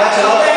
Vai tirar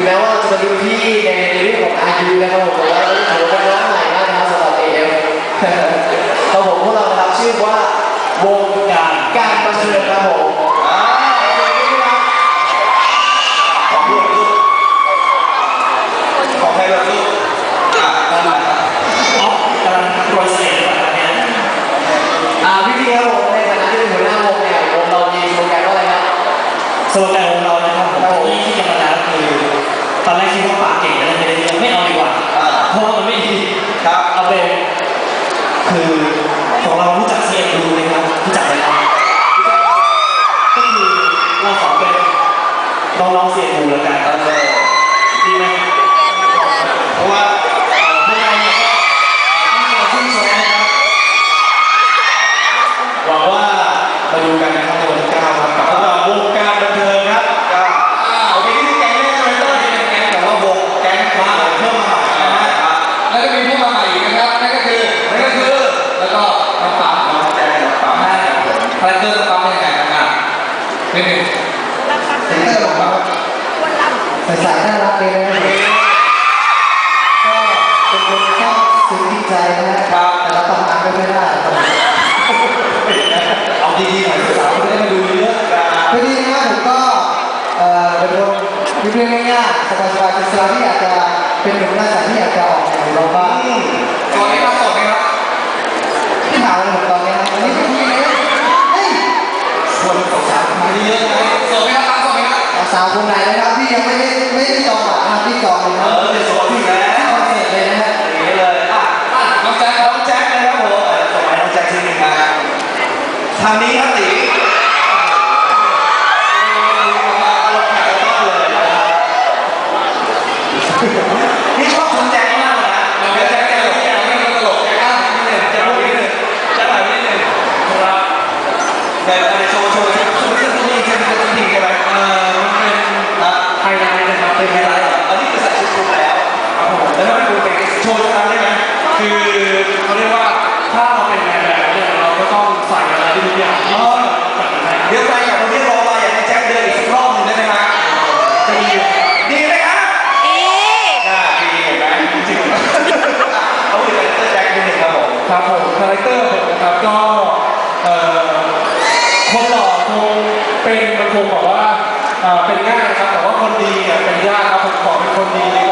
งแม้ว่าจะเป็นรุ่นพี่ในเรื่องของอายุนะครับผมแต่ว่าผมเป็นน้องใหม่มากนะครับสำหรับเอเอลครับผมพวกเรานะครับชื่อว่าวงการการ ครับแต่เราทำงานไม่ได้ เอาดีๆหน่อยสาวจะได้มาดูเยอะพอดีนะผมก็เอ่อเป็นคนมีเรื่ง่ายๆสบายๆเป็นสาวที่อยากจะเป็นหนุ่มหน้าใสที่อยากจะออกแบบเราบ้าง ทางนี้ครับตีนี่ชอบคุแจ็คมากเลยนะแจ็คแกตลกแกไม่ตลกแกจะพูดนิดนึงจะบบนิดนึงครับแต่ในโชว์โชว์ เขเป็นมันคงบอกว่าเป็นง่ายนะครับ แต่ว่าคนดีเนี่ยเป็นยากครับผมขอเป็นคนดีดี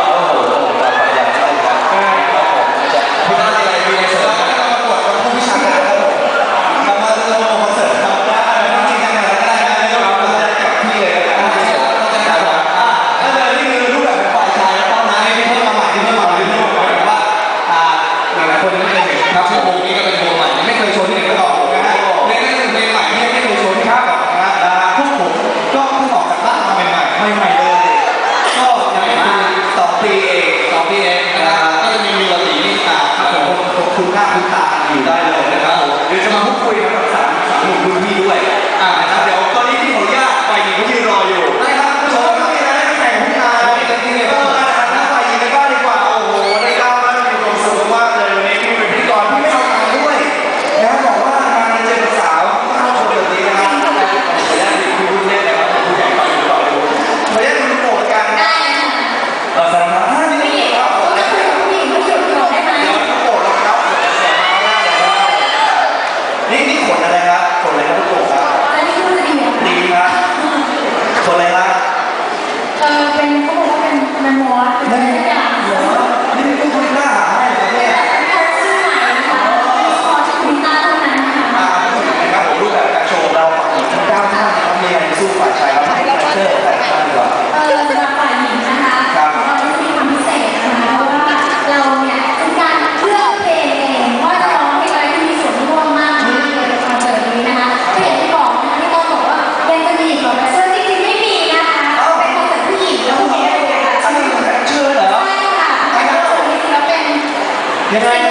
Yes.